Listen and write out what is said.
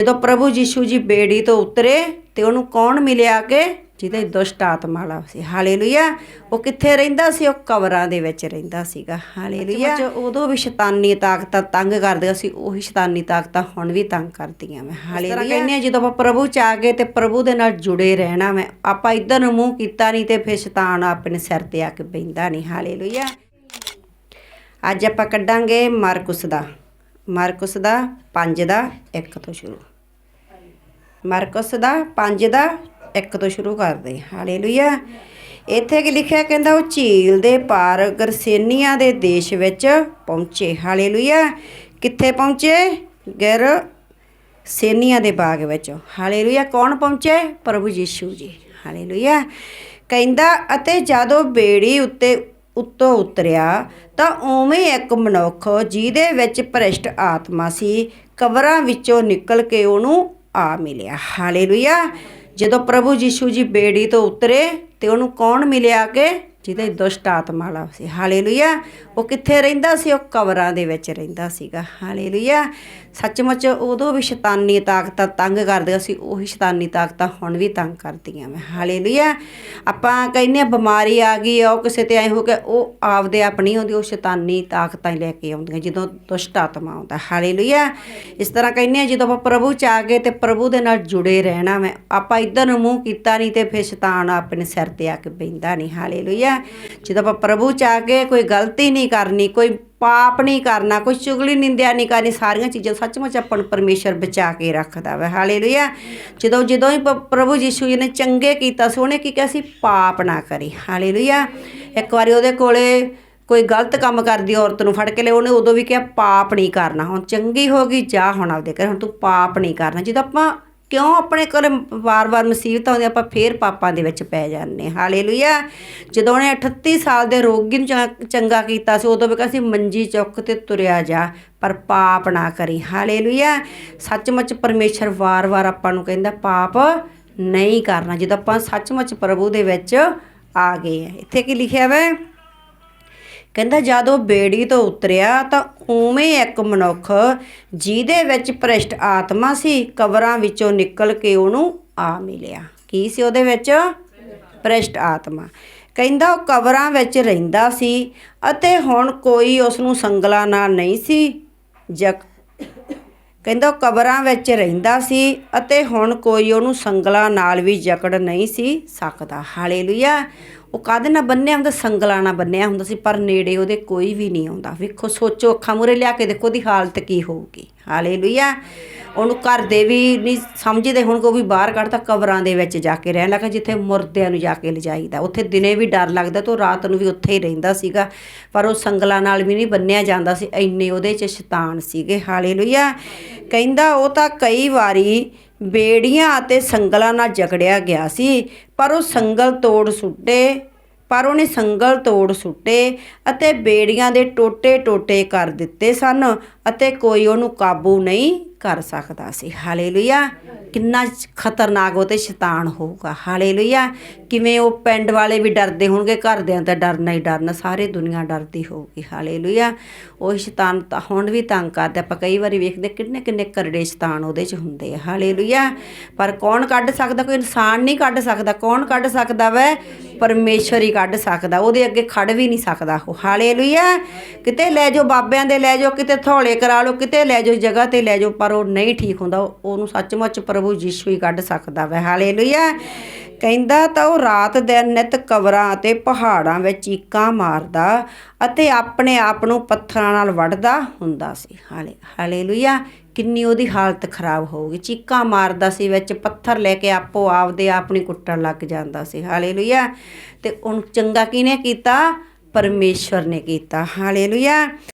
ਜਦੋਂ ਪ੍ਰਭੂ ਯੀਸ਼ੂ ਜੀ ਬੇੜੀ ਤੋਂ ਉਤਰੇ ਤੇ ਉਹਨੂੰ ਕੌਣ ਮਿਲਿਆ ਕਿ ਜਿਹਦੇ ਦੁਸ਼ਟ ਆਤਮਾ ਵਾਲਾ ਸੀ। ਹਾਲੇਲੂਇਆ। ਉਹ ਕਿੱਥੇ ਰਹਿੰਦਾ ਸੀ? ਉਹ ਕਬਰਾਂ ਦੇ ਵਿੱਚ ਰਹਿੰਦਾ ਸੀਗਾ। ਹਾਲੇਲੂਇਆ। ਉਦੋਂ ਵੀ ਸ਼ੈਤਾਨੀ ਤਾਕਤਾਂ ਤੰਗ ਕਰਦੀਆਂ ਸੀ ਉਹੀ ਸ਼ੈਤਾਨੀ ਤਾਕਤਾਂ ਹੁਣ ਵੀ ਤੰਗ ਕਰਦੀਆਂ ਮੈਂ। ਹਾਲੇਲੂਇਆ। ਕਹਿੰਦੇ ਆ ਜਦੋਂ ਆਪਾਂ ਪ੍ਰਭੂ ਚ ਆ ਗਏ ਤੇ ਪ੍ਰਭੂ ਦੇ ਨਾਲ ਜੁੜੇ ਰਹਿਣਾ ਮੈਂ। ਆਪਾਂ ਇਧਰ ਨੂੰ ਮੂੰਹ ਕੀਤਾ ਨਹੀਂ ਤੇ ਫਿਰ ਸ਼ੈਤਾਨ ਆਪਣੇ ਸਿਰ ਤੇ ਆ ਕੇ ਬੈਂਦਾ ਨਹੀਂ। ਹਾਲੇਲੂਇਆ। ਅੱਜ ਆਪਾਂ ਕੱਢਾਂਗੇ ਮਾਰਕੁਸ ਦਾ। ਮਾਰਕੁਸ ਦਾ 5 ਦਾ 1 ਤੋਂ ਸ਼ੁਰੂ। ਮਾਰਕੁਸ ਦਾ 5 ਦਾ 1 ਤੋਂ ਸ਼ੁਰੂ ਕਰਦੇ ਹਾਂ। ਹਾਲੇਲੂਇਆ। ਇੱਥੇ ਕੀ ਲਿਖਿਆ ਕਹਿੰਦਾ, ਉਹ ਝੀਲ ਦੇ ਪਾਰ ਗਰਸੇਨੀਆਂ ਦੇ ਦੇਸ਼ ਵਿੱਚ ਪਹੁੰਚੇ। ਹਾਲੇਲੂਇਆ। ਕਿੱਥੇ ਪਹੁੰਚੇ? ਗਰ ਸੇਨੀਆਂ ਦੇ ਬਾਗ ਵਿੱਚ। ਹਾਲੇਲੂਇਆ। ਕੌਣ ਪਹੁੰਚੇ? ਪ੍ਰਭੂ ਯੀਸ਼ੂ ਜੀ। ਹਾਲੇਲੂਇਆ। ਕਹਿੰਦਾ, ਅਤੇ ਜਦੋਂ ਬੇੜੀ ਉੱਤੇ, ਉੱਤੋਂ ਉਤਰਿਆ, ਤਾਂ ਉਵੇਂ ਇੱਕ ਮਨੁੱਖ, ਜਿਹਦੇ ਵਿੱਚ ਭ੍ਰਿਸ਼ਟ ਆਤਮਾ ਸੀ, ਕਬਰਾਂ ਵਿੱਚੋਂ ਨਿਕਲ ਕੇ ਉਹਨੂੰ ਆ ਮਿਲਿਆ। ਹਾਲੇਲੂਇਆ ਜਦੋਂ ਪ੍ਰਭੂ ਯੀਸ਼ੂ ਜੀ ਬੇੜੀ ਤੋਂ ਉਤਰੇ ਤੇ ਉਹਨੂੰ ਕੌਣ ਮਿਲਿਆ ਕਿ ਜਿਹਦੇ ਦੁਸ਼ਟ ਆਤਮਾ ਵਾਲਾ ਸੀ। ਹਾਲੇਲੂਇਆ। ਉਹ ਕਿੱਥੇ ਰਹਿੰਦਾ ਸੀ? ਉਹ ਕਬਰਾਂ ਦੇ ਵਿੱਚ ਰਹਿੰਦਾ ਸੀਗਾ। ਹਾਲੇਲੂਇਆ। ਸੱਚਮੁੱਚ ਉਦੋਂ ਵੀ ਸ਼ੈਤਾਨੀ ਤਾਕਤਾਂ ਤੰਗ ਕਰਦੀਆਂ ਸੀ, ਉਹੀ ਸ਼ੈਤਾਨੀ ਤਾਕਤਾਂ ਹੁਣ ਵੀ ਤੰਗ ਕਰਦੀਆਂ ਮੈਂ ਹਾਲੇਲੂਇਆ। ਆਪਾਂ ਕਹਿੰਦੇ ਆ ਬਿਮਾਰੀ ਆ ਗਈ ਆ, ਉਹ ਕਿਸੇ ਤੇ ਐ ਹੋ ਕੇ ਉਹ ਆਪਦੇ ਆਪ ਨਹੀਂ ਆਉਂਦੀ, ਉਹ ਸ਼ੈਤਾਨੀ ਤਾਕਤਾਂ ਹੀ ਲੈ ਕੇ ਆਉਂਦੀਆਂ, ਜਦੋਂ ਦੁਸ਼ਟ ਆਤਮਾ ਆਉਂਦਾ। ਹਾਲੇਲੂਇਆ। ਇਸ ਤਰ੍ਹਾਂ ਕਹਿੰਦੇ ਆ ਜਦੋਂ ਆਪਾਂ ਪ੍ਰਭੂ ਚ ਆ ਗਏ ਤੇ ਪ੍ਰਭੂ ਦੇ ਨਾਲ ਜੁੜੇ ਰਹਿਣਾ ਮੈਂ ਆਪਾਂ ਇਧਰ ਨੂੰ ਮੂੰਹ ਕੀਤਾ ਨਹੀਂ ਤੇ ਫਿਰ ਸ਼ੈਤਾਨ ਆਪਣੇ ਸਿਰ ਤੇ ਆ ਕੇ ਬੈਂਦਾ ਨਹੀਂ, ਹਾਲੇਲੂਇਆ। ਜਦੋਂ ਆਪਾਂ ਪ੍ਰਭੂ ਚ ਆ ਗਏ, ਕੋਈ ਗਲਤੀ ਨਹੀਂ ਕਰਨੀ, ਕੋਈ ਪਾਪ ਨਹੀਂ ਕਰਨਾ, ਕੋਈ ਚੁਗਲੀ ਨਿੰਦਿਆ ਨਹੀਂ ਕਰਨੀ, ਸਾਰੀਆਂ ਚੀਜ਼ਾਂ ਸੱਚਮੁੱਚ ਆਪਾਂ ਨੂੰ ਪਰਮੇਸ਼ਰ ਬਚਾ ਕੇ ਰੱਖਦਾ ਵਾ, ਹਾਲੇਲੂਇਆ। ਜਦੋਂ ਜਦੋਂ ਹੀ ਪ- ਪ੍ਰਭੂ ਯੀਸ਼ੂ ਜੀ ਨੇ ਚੰਗੇ ਕੀਤਾ ਸੀ, ਉਹਨੇ ਕੀ ਕਿਹਾ ਸੀ? ਪਾਪ ਨਾ ਕਰੀ, ਹਾਲੇਲੂਇਆ। ਇੱਕ ਵਾਰੀ ਉਹਦੇ ਕੋਲੇ ਕੋਈ ਗਲਤ ਕੰਮ ਕਰਦੀ ਔਰਤ ਨੂੰ ਫੜ ਕੇ ਲਿਆ ਉਹਨੇ ਉਦੋਂ ਵੀ ਕਿਹਾ, ਪਾਪ ਨਹੀਂ ਕਰਨਾ, ਹੁਣ ਚੰਗੀ ਹੋ ਗਈ, ਜਾ ਹੁਣ ਆਪਦੇ ਘਰ, ਹੁਣ ਤੂੰ ਪਾਪ ਨਹੀਂ ਕਰਨਾ। ਜਦੋਂ ਆਪਾਂ ਕਿਉਂ ਆਪਣੇ ਘਰ ਵਾਰ-ਵਾਰ ਮੁਸੀਬਤਾਂ ਆਉਂਦੀਆਂ ਆਪਾਂ ਫੇਰ ਪਾਪਾਂ ਦੇ ਵਿੱਚ ਪੈ ਜਾਂਦੇ ਹਾਂ। ਹਾਲੇਲੂਇਆ। ਜਦੋਂ ਉਹਨੇ 38 ਸਾਲ ਦੇ ਰੋਗੀ ਨੂੰ ਚੰਗਾ- ਚੰਗਾ ਕੀਤਾ ਸੀ, ਉਦੋਂ ਵੀ ਕਹਿੰਦਾ ਸੀ, ਮੰਜੀ ਚੁੱਕ ਤੇ ਤੁਰਿਆ ਜਾ, ਪਰ ਪਾਪ ਨਾ ਕਰੀ। ਹਾਲੇਲੂਇਆ। ਸੱਚਮੁੱਚ ਪਰਮੇਸ਼ਰ ਵਾਰ-ਵਾਰ ਆਪਾਂ ਨੂੰ ਕਹਿੰਦਾ, ਪਾਪ ਨਹੀਂ ਕਰਨਾ। ਜਦੋਂ ਆਪਾਂ ਸੱਚਮੁੱਚ ਪ੍ਰਭੂ ਦੇ ਵਿੱਚ ਆ ਗਏ ਆ। ਇੱਥੇ ਕੀ ਲਿਖਿਆ ਵਾ? ਕਹਿੰਦਾ ਜਦ ਉਹ ਬੇੜੀ ਤੋਂ ਉਤਰਿਆ ਤਾਂ ਉਵੇਂ ਇੱਕ ਮਨੁੱਖ ਜਿਹਦੇ ਵਿੱਚ ਭ੍ਰਿਸ਼ਟ ਆਤਮਾ ਸੀ, ਕਬਰਾਂ ਵਿੱਚੋਂ ਨਿਕਲ ਕੇ ਉਹਨੂੰ ਆ ਮਿਲਿਆ। ਕੀ ਸੀ ਉਹਦੇ ਵਿੱਚ? ਭ੍ਰਿਸ਼ਟ ਆਤਮਾ। ਕਹਿੰਦਾ ਉਹ ਕਬਰਾਂ ਵਿੱਚ ਰਹਿੰਦਾ ਸੀ ਅਤੇ ਹੁਣ ਕੋਈ ਉਸ ਨੂੰ ਸੰਗਲਾਂ ਨਾਲ ਨਹੀਂ ਸੀ ਜਕ, ਕਹਿੰਦਾ ਉਹ ਕਬਰਾਂ ਵਿੱਚ ਰਹਿੰਦਾ ਸੀ ਅਤੇ ਹੁਣ ਕੋਈ ਉਹਨੂੰ ਸੰਗਲਾਂ ਨਾਲ ਵੀ ਜਕੜ ਨਹੀਂ ਸੀ ਸਕਦਾ। ਹਾਲੇਲੂਇਆ। ਉਹ ਕਾਹਦੇ ਨਾਲ ਬੰਨਿਆ ਹੁੰਦਾ? ਸੰਗਲਾਂ ਨਾਲ ਬੰਨਿਆ ਹੁੰਦਾ ਸੀ, ਪਰ ਨੇੜੇ ਉਹਦੇ ਕੋਈ ਵੀ ਨਹੀਂ ਆਉਂਦਾ। ਵੇਖੋ, ਸੋਚੋ, ਅੱਖਾਂ ਮੂਰੇ ਲਿਆ ਕੇ ਦੇਖੋ ਉਹਦੀ ਹਾਲਤ ਕੀ ਹੋਊਗੀ। ਹਾਲੇਲੂਇਆ। ਉਹਨੂੰ ਘਰ ਦੇ ਵੀ ਨਹੀਂ ਸਮਝਦੇ ਹੁਣ ਕੋ ਵੀ ਬਾਹਰ ਕੱਢਤਾ, ਕਬਰਾਂ ਦੇ ਵਿੱਚ ਜਾ ਕੇ ਰਹਿਣ ਲੱਗਾ, ਜਿੱਥੇ ਮੁਰਦਿਆਂ ਨੂੰ ਜਾ ਕੇ ਲਿਜਾਈਦਾ। ਉੱਥੇ ਦਿਨੇ ਵੀ ਡਰ ਲੱਗਦਾ ਤੋਂ ਰਾਤ ਨੂੰ ਵੀ ਉੱਥੇ ਹੀ ਰਹਿੰਦਾ ਸੀਗਾ। ਪਰ ਉਹ ਸੰਗਲਾਂ ਨਾਲ ਵੀ ਨਹੀਂ ਬੰਨਿਆ ਜਾਂਦਾ ਸੀ, ਇੰਨੇ ਉਹਦੇ 'ਚ ਸ਼ੈਤਾਨ ਸੀਗੇ। ਹਾਲੇਲੂਇਆ। ਕਹਿੰਦਾ, ਉਹ ਤਾਂ ਕਈ ਵਾਰੀ ਬੇੜੀਆਂ ਅਤੇ ਸੰਗਲਾਂ ਨਾਲ ਜਕੜਿਆ ਗਿਆ ਸੀ, ਪਰ ਉਹ ਸੰਗਲ ਤੋੜ ਸੁੱਟੇ, ਪਰ ਉਹਨੇ ਸੰਗਲ ਤੋੜ ਸੁੱਟੇ ਅਤੇ ਬੇੜੀਆਂ ਦੇ ਟੋਟੇ ਟੋਟੇ ਕਰ ਦਿੱਤੇ ਸਨ ਅਤੇ ਕੋਈ ਉਹਨੂੰ ਕਾਬੂ ਨਹੀਂ ਕਰ ਸਕਦਾ ਸੀ। ਹਾਲੇਲੂਇਆ। ਕਿੰਨਾ ਖਤਰਨਾਕ ਉਹ ਤੇ ਸ਼ੈਤਾਨ ਹੋਊਗਾ। ਹਾਲੇਲੂਇਆ। ਕਿਵੇਂ ਉਹ ਪਿੰਡ ਵਾਲੇ ਵੀ ਡਰਦੇ ਹੋਣਗੇ, ਘਰਦਿਆਂ ਤਾਂ ਡਰਨਾ ਹੀ ਡਰਨਾ। ਸਾਰੇ ਦੁਨੀਆ ਡਰਦੀ ਹੋਊਗੀ। ਹਾਲੇਲੂਇਆ। ਉਹ ਸ਼ੈਤਾਨ ਤਾਂ ਹੁਣ ਵੀ ਤੰਗ ਕਰਦਾ। ਆਪਾਂ ਕਈ ਵਾਰੀ ਵੇਖਦੇ ਕਿੰਨੇ ਕਿੰਨੇ ਕਰੜੇ ਸ਼ੈਤਾਨ ਉਹਦੇ 'ਚ ਹੁੰਦੇ ਆ। ਹਾਲੇਲੂਇਆ। ਪਰ ਕੌਣ ਕੱਢ ਸਕਦਾ? ਕੋਈ ਇਨਸਾਨ ਨਹੀਂ ਕੱਢ ਸਕਦਾ। ਕੌਣ ਕੱਢ ਸਕਦਾ ਵੈ? ਪਰਮੇਸ਼ਰ ਹੀ ਕੱਢ ਸਕਦਾ, ਉਹਦੇ ਅੱਗੇ ਖੜ ਵੀ ਨਹੀਂ ਸਕਦਾ ਉਹ। ਹਾਲੇਲੂਇਆ। ਕਿਤੇ ਲੈ ਜਾਓ ਬਾਬਿਆਂ ਦੇ, ਲੈ ਜਾਓ ਕਿਤੇ ਥੋੜੇ ਕਰਾ ਲਓ, ਕਿਤੇ ਲੈ ਜਾਓ ਜਗ੍ਹਾ ਤੇ ਲੈ ਜਾਓ, ਪਰ ਉਹ ਨਹੀਂ ਠੀਕ ਹੁੰਦਾ, ਉਹਨੂੰ ਸੱਚਮੁੱਚ ਪ੍ਰਭੂ ਯੀਸ਼ੂ ਹੀ ਕੱਢ ਸਕਦਾ ਵੈ। ਹਾਲੇਲੂਇਆ। ਕਹਿੰਦਾ ਤਾਂ ਉਹ ਰਾਤ ਦਿਨ ਨਿਤ ਕਬਰਾਂ ਅਤੇ ਪਹਾੜਾਂ ਵਿੱਚ ਚੀਕਾਂ ਮਾਰਦਾ ਅਤੇ ਆਪਣੇ ਆਪ ਨੂੰ ਪੱਥਰਾਂ ਨਾਲ ਵੱਢਦਾ ਹੁੰਦਾ ਸੀ। ਹਾਲੇ, ਹਾਲੇਲੂਇਆ। ਕਿੰਨੀ ਉਹਦੀ ਹਾਲਤ ਖਰਾਬ ਹੋਊਗੀ। ਚੀਕਾਂ ਮਾਰਦਾ ਸੀ ਵਿੱਚ, ਪੱਥਰ ਲੈ ਕੇ ਆਪੋ ਆਪਦੇ ਆਪ ਨੂੰ ਕੁੱਟਣ ਲੱਗ ਜਾਂਦਾ ਸੀ। ਹਾਲੇਲੂਇਆ। ਤੇ ਉਹਨੂੰ ਚੰਗਾ ਕਿਹਨੇ ਕੀਤਾ? ਪਰਮੇਸ਼ਵਰ ਨੇ ਕੀਤਾ। ਹਾਲੇਲੂਇਆ।